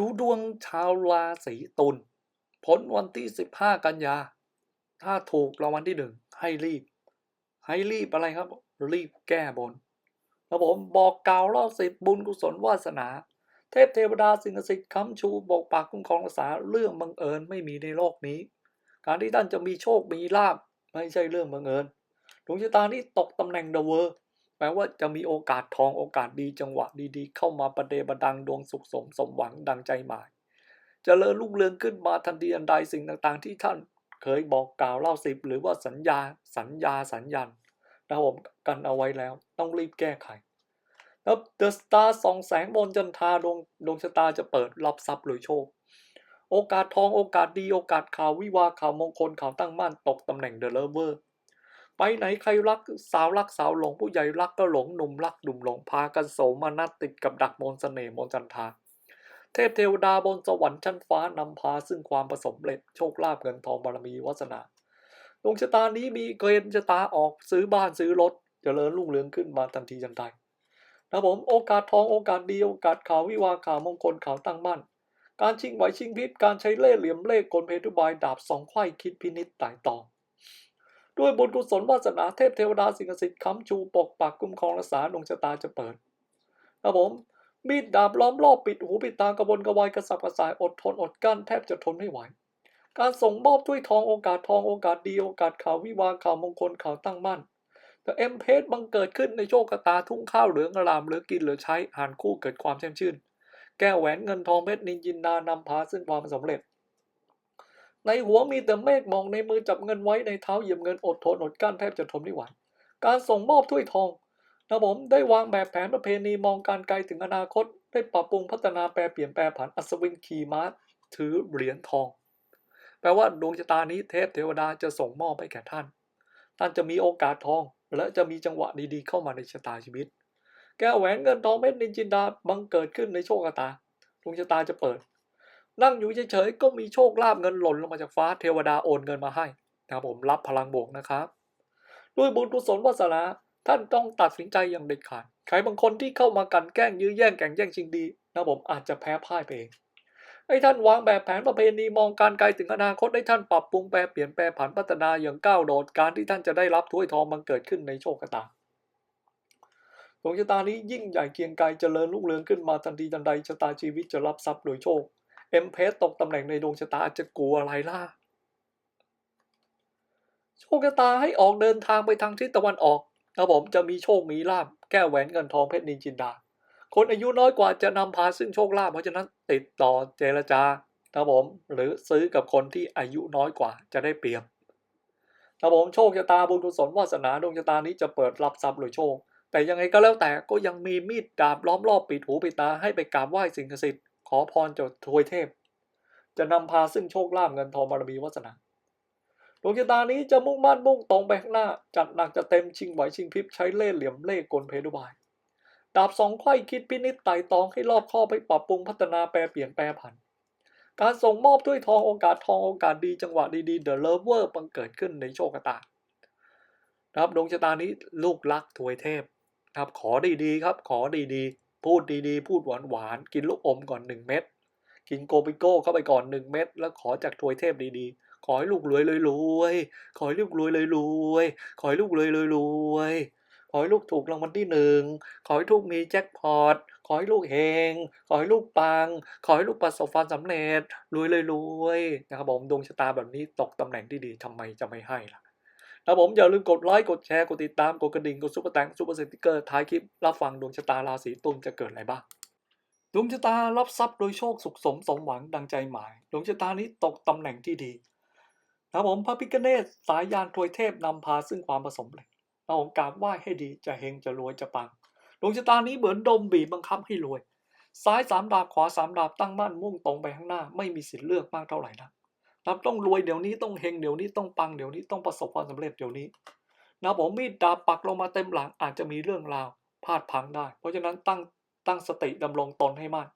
ดูดวงชาวราศีตุลผลวันที่ 15 กันยา ถ้าถูกรางวัลที่หนึ่งให้รีบ ให้รีบอะไรครับ รีบแก้บนครับผมบอกกล่าวเล่าสิบบุญกุศลวาสนา เทพเทวดาสิ่งศักดิ์สิทธิ์ค้ำชูบอกปากคุ้มครองรักษาเรื่องบังเอิญไม่มีในโลกนี้ การที่ท่านจะมีโชคมีลาบไม่ใช่เรื่องบังเอิญดวงชะตานี้ตกตำแหน่งเดอะเวอร์ แปลว่าจะมีโอกาสทองโอกาสดีจังหวะดีๆ เข้ามาประเดประดังดวงสุขสมสมหวังดังใจหมายจเจริญรุ่งเรืองขึ้นมาทันทีอันใดสิ่งต่างๆ ที่ท่านเคยบอกกล่าวเล่าสิบหรือว่าสัญญาสัญญาสัญญาณนะผมกันเอาไว้แล้วต้องรีบแก้ไขแล้วเดอะสตาร์ส่องแสงบนจันทาดวงดวงชะตาจะเปิดรับทรัพย์หรือโชค โอกาสทองโอกาสดีโอกาสข่าววิวาข่าวมงคลข่าวตั้งมั่นตกตำแหน่งเดอะเลเวอร์ ไปไหนใครรักสาวรักสาวหลงผู้ใหญ่รักก็หลงหนุ่มรักหนุ่มหลงพากันโสมนัดติดกับดักมนต์เสน่ห์มนจันทาเทพเทวดาบนสวรรค์ชั้นฟ้านำพาซึ่งความประสมเร็จโชคลาภเงินทองบารมีวาสนาดวงชะตานี้มีเกณฑ์ชะตาออกซื้อบ้านซื้อรถจเจริญรุ่งเรืองขึ้นมาทันทีทันใดนะผมโอกาสทองโอกาสดีโอกาสข่าววิวาข่าวมงคลข่าวตั้งมั่น การชิงไหวชิงพริบการใช้เล่ห์เหลี่ยมเล่ห์กลเพทุบายดาบสองไขว้คิดพินิจไต่ตอง ด้วยบุญกุศลวาสนาเทพเทวดาสิ่งศักดิ์สิทธิ์ค้ำชูปกปักคุ้มครองรักษาดวงชะตาจะเปิดนะผมมีดดาบล้อมรอบปิดหูปิดตากระวนกระวายกระสับกระส่ายอดทนอดกั้นแทบจะทนไม่ไหว การส่งมอบถ้วยทองโอกาสทองโอกาสดีโอกาสข่าววิวาข่าวมงคลข่าวตั้งมั่น แต่เอ็มเพสบังเกิดขึ้นในโชคตาทุ่งข้าวเหลืองอลามเหลือกินเหลือใช้หานคู่เกิดความแช่มชื่น แก้แหวนเงินทองเพชรนินจินดานำพาซึ่งความสำเร็จ ในหัวมีแต่เมฆมองในมือจับเงินไว้ในเท้าเหยียบเงินอดทนอดกั้นแทบจะทนไม่ไหว การส่งมอบถ้วยทองนะผมได้วางแบบแผนประเพณีมองการไกลถึงอนาคต ได้ปรับปรุงพัฒนาแปรเปลี่ยนแปรผันอัศวินขี่ม้าถือเหรียญทอง แปลว่าดวงชะตานี้เทพเทวดาจะส่งมอบให้แก่ท่าน ท่านจะมีโอกาสทอง และจะมีจังหวะดีๆ เข้ามาในชะตาชีวิต แก้วแหวนเงินทองเม็ดนินจินดาบังเกิดขึ้นในโชคชะตาดวงชะตาจะเปิด นั่งอยู่เฉยๆก็มีโชคลาภเงินหล่นลงมาจากฟ้าเทวดาโอนเงินมาให้นะครับผมรับพลังบวกนะครับ ด้วยบุญกุศลวาสนาท่านต้องตัดสินใจอย่างเด็ดขาดใครบางคนที่เข้ามากันแกล้งยื้อแย่งแข่งแย่งชิงดีนะผมอาจจะแพ้พ่ายไปเองให้ท่านวางแบบแผนประเพณีมองการไกลถึงอนาคตให้ท่านปรับปรุงแปรเปลี่ยนแปลผันพัฒนาอย่างก้าวโดดการที่ท่านจะได้รับถ้วยทองมันเกิดขึ้นในโชคชะตาดวงชะตานี้ยิ่งใหญ่เกียงไกรเจริญรุ่งเรืองขึ้นมาทันทีทันใดชะตาชีวิตจะรับทรัพย์โดยโชค เอ็มเพสตกตำแหน่งในดวงชะตาจะกลัวอะไรล่ะโชคชะตาให้ออกเดินทางไปทางทิศตะวันออกนะผมจะมีโชคมีลาบแก้แหวนเงินทองเพชรนินจินดา คนอายุน้อยกว่าจะนำพาซึ่งโชคลาภเพราะฉะนั้นติดต่อเจรจานะผมหรือซื้อกับคนที่อายุน้อยกว่าจะได้เปรียบนะผมโชคชะตาบุญกุศลวาสนาดวงชะตานี้จะเปิดรับทรัพย์หรือโชค แต่ยังไงก็แล้วแต่ก็ยังมีมีดดาบล้อมรอบปิดหูปิดตาให้ไปกราบไหว้สิ่งศักดิ์สิทธิ์ ขอพรจากทวยเทพ จะนำพาซึ่งโชคลาภเงินทองบารมีวาสนาดวงชะตานี้จะมุ่งมั่นมุ่งตรงไปข้างหน้า จัดหนักจะเต็มชิงไหวชิงพริบใช้เล่ห์เหลี่ยมเล่ห์กลเพดุบาย ดาบสองไขว้คิดพินิจไต่ตองให้รอบคอไปปรับปรุงพัฒนาแปรเปลี่ยนแปรผัน การส่งมอบถ้วยทองโอกาสทองโอกาสดีจังหวะดีๆเดอะเลเวอร์บังเกิดขึ้นในโชคชะตานะครับดวงชะตานี้ลูกรักถวยเทพนะครับขอดีๆครับ ขอดีๆ พูดดีๆ พูดหวานๆ กินลูกอมก่อนหนึ่งเม็ด กินโกปิโก้เข้าไปก่อนหนึ่งเม็ด แล้วขอจากถวยเทพดีๆ ขอให้ลูกรวยเลยรวย ขอให้ลูกรวยเลยรวย ขอให้ลูกรวยเลยรวย ขอให้ลูกถูกรางวัลที่หนึ่ง ขอให้ลูกมีแจ็คพอต ขอให้ลูกเฮง ขอให้ลูกปัง ขอให้ลูกประสบความสำเร็จ รวยเลยรวยนะครับผมดวงชะตาแบบนี้ตกตำแหน่งที่ดีทำไมจะไม่ให้ล่ะ นะผมอย่าลืมกดไลค์กดแชร์กดติดตามกดกระดิ่งกดซุปเปอร์แตงซุปเปอร์สติกเกอร์ท้ายคลิปรับฟังดวงชะตาราศีตุลจะเกิดอะไรบ้างดวงชะตารับทรัพย์โดยโชคสุขสมสมหวังดังใจหมายดวงชะตานี้ตกตำแหน่งที่ดีนะผมพระพิฆเนศสายยานทวยเทพนำพาซึ่งความประสมเลยนะผมกราบไหว้ให้ดีจะเฮงจะรวยจะปังดวงชะตานี้เหมือนดมบีบบังคับให้รวย ซ้ายสามดาบขวาสามดาบตั้งมั่นมุ่งตรงไปข้างหน้า ไม่มีสิทธิ์เลือกมากเท่าไหร่นะ นับต้องรวยเดี๋ยวนี้ต้องเฮงเดี๋ยวนี้ต้องปังเดี๋ยวนี้ต้องประสบความสำเร็จเดี๋ยวนี้นะผมมีดดาบปักลงมาเต็มหลังอาจจะมีเรื่องราวพลาดพังได้ เพราะฉะนั้นตั้งตั้งสติดำรงตนให้มั่น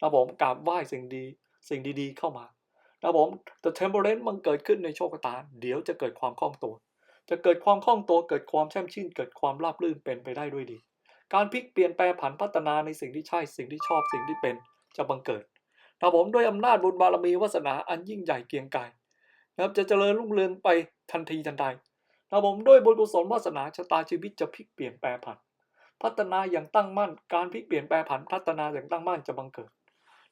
นะผมกราบไหว้สิ่งดี สิ่งดีๆเข้ามานะผม The Temperance มันเกิดขึ้นในโชคตาเดี๋ยวจะเกิดความคล่องตัว จะเกิดความคล่องตัวเกิดความแช่มชื่น เกิดความราบรื่นเป็นไปได้ด้วยดี การพลิกเปลี่ยนแปลผันพัฒนาในสิ่งที่ใช่สิ่งที่ชอบสิ่งที่เป็นจะบังเกิด นะครับผมด้วยอำนาจบุญบารมีวาสนาอันยิ่งใหญ่เกียงไกรนะครับจะเจริญรุ่งเรืองไปทันทีทันใดนะครับผมด้วยบุญกุศลวาสนาชะตาชีวิตจะพลิกเปลี่ยนแปลผัน พัฒนาอย่างตั้งมั่นการพลิกเปลี่ยนแปลผันพัฒนาอย่างตั้งมั่นจะบังเกิด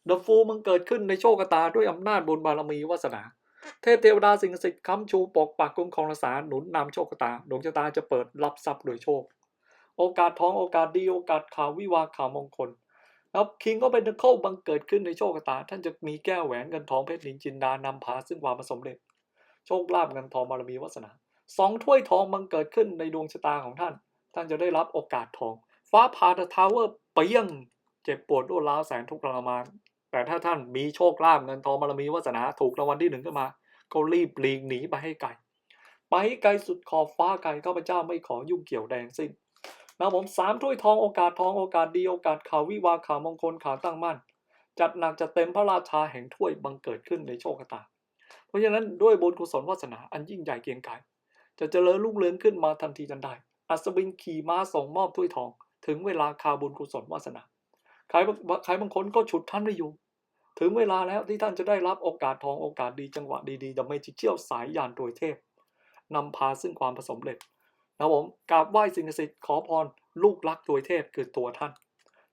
เดอะฟูมันเกิดขึ้นในโชคชะตาด้วยอำนาจบุญบารมีวาสนา เทพเทวดาสิ่งศักดิ์สิทธิ์ค้ำชูปกปักคุ้มครองรักษาหนุนนำโชคชะตาดวงชะตาจะเปิดรับทรัพย์โดยโชค โอกาสท้องโอกาสดีโอกาสข่าววิวาข่าวมงคล แล้วคิงก็เป็นเคิลบังเกิดขึ้นในโชคชะตา ท่านจะมีแก้วแหวนเงินทองเพชรนินจินดานำพาซึ่งความสำเร็จ โชคลาภเงินทองบารมีวาสนาสองถ้วยทองบังเกิดขึ้นในดวงชะตาของท่าน ท่านจะได้รับโอกาสทอง ฟ้าผ่าเดอะทาวเวอร์เปียงเจ็บปวดรวดร้าวแสนทุกข์ทรมาน แต่ถ้าท่านมีโชคลาภเงินทองบารมีวาสนาถูกรางวัลที่หนึ่งขึ้นมา ก็รีบหลีกหนีไปให้ไกล ไปให้ไกลสุดขอบฟ้าไกลข้าพเจ้าไม่ขอยุ่งเกี่ยวแดงสิ้น นะผมสามถ้วยทองโอกาสทองโอกาสดีโอกาสข่าววิวาข่าวมงคลข่าวตั้งมั่น จัดหนักจัดเต็มพระราชาแห่งถ้วยบังเกิดขึ้นในโชคตา เพราะฉะนั้นด้วยบุญกุศลวาสนาอันยิ่งใหญ่เกียงไกรจะเจริญรุ่งเรืองขึ้นมาทันทีทันใดอัศวินขี่ม้าส่งมอบถ้วยทอง ถึงเวลาคาบุญกุศลวาสนาใครบางใครบางคนก็ฉุดท่านไม่อยู่ ถึงเวลาแล้วที่ท่านจะได้รับโอกาสทองโอกาสดีจังหวะดีๆจะไม่เชี่ยวสายยานโดยเทพนำพาซึ่งความประสมเร็จ นะผมกราบไหว้สิ่งศักดิ์สิทธิ์ขอพรลูกรักโดยเทพคือตัวท่าน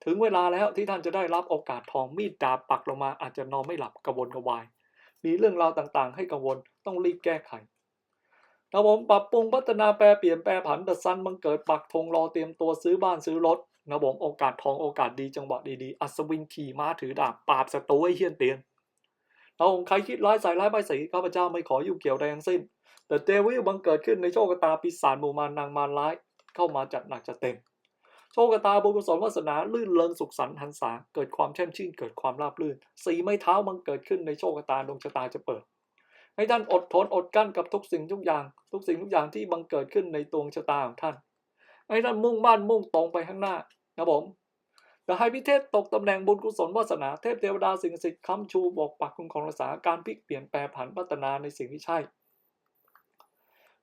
ถึงเวลาแล้วที่ท่านจะได้รับโอกาสทองมีดดาบปักลงมาอาจจะนอนไม่หลับกระวนกระวาย มีเรื่องราวต่างๆ ให้กังวลต้องรีบแก้ไขนะผมปรับปรุงพัฒนาแปรเปลี่ยนแปรผันดัดซันบังเกิดปักธงรอเตรียมตัวซื้อบ้านซื้อรถนะผมโอกาสทองโอกาสดีจังหวะดีๆ อัศวินขี่ม้าถือดาบปราบศัตรูให้เฮี้ยนเตียนนะผมใครคิดร้ายใส่ร้ายใบายสีข้าพเจ้าไม่ขออยุ่เกี่ยวใดทั้งสิ้น แต่เดวิลบังเกิดขึ้นในโชคชะตาปีศาจหมู่มารนางมารร้ายเข้ามาจัดหนักจัดเต็ม โชคชะตาบุญกุศลวาสนาลื่นเริงสุขสันต์หันษาเกิดความแช่มชื่นเกิดความราบรื่น สีไม้เท้าบังเกิดขึ้นในโชคชะตาดวงชะตาจะเปิด ให้ท่านอดทนอดกั้นกับทุกสิ่งทุกอย่าง ทุกสิ่งทุกอย่างที่บังเกิดขึ้นในดวงชะตาของท่าน ให้ท่านมุ่งมั่นมุ่งตรงไปข้างหน้านะผมแต่ให้พิเทศตกตำแหน่งบุญกุศลวาสนาเทพเทวดาสิ่งศักดิ์สิทธิ์ค้ำชูบอกปักคุ้มครองรักษาการพลิกเปลี่ยนแปลผันพัฒนาในสิ่งที่ใช่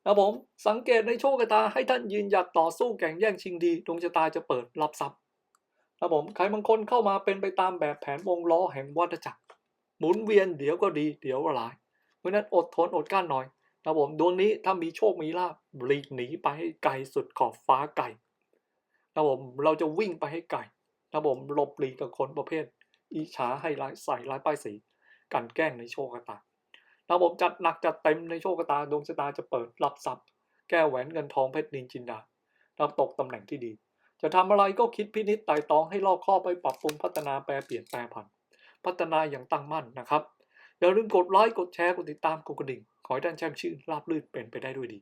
นะผมสังเกตในโชคชะตาให้ท่านยืนหยัดต่อสู้แข่งแย่งชิงดีดวงชะตาจะเปิดรับทรัพย์นะผมใครบางคนเข้ามาเป็นไปตามแบบแผนวงล้อแห่งวัฏจักร หมุนเวียนเดี๋ยวก็ดีเดี๋ยวก็ร้าย เพราะนั้นอดทนอดกลั้นหน่อยนะผมดวงนี้ถ้ามีโชคมีลาบหลีกหนีไปให้ไกลสุดขอบฟ้าไกลนะผมเราจะวิ่งไปให้ไกลนะผมหลบหลีกกับคนประเภท อิจฉาให้ร้ายใส่ร้ายป้ายสีกันแกล้งในโชคชะตา ระบบจัดหนักจัดเต็มในโชคชะตาดวงชะตาจะเปิดรับทรัพย์ แก้แหวนเงินทองเพชรนินจินดารับตกตำแหน่งที่ดี จะทำอะไรก็คิดพินิจไต่ตองให้รอบคอบไปปรับปรุงพัฒนาแปลเปลี่ยนแปลผัน พัฒนาอย่างตั้งมั่นนะครับอย่าลืมกดไลค์กดแชร์กดติดตามกดกระดิ่งขอให้ท่านแช่มชื่นราบลื่นเป็นไปได้ด้วยดี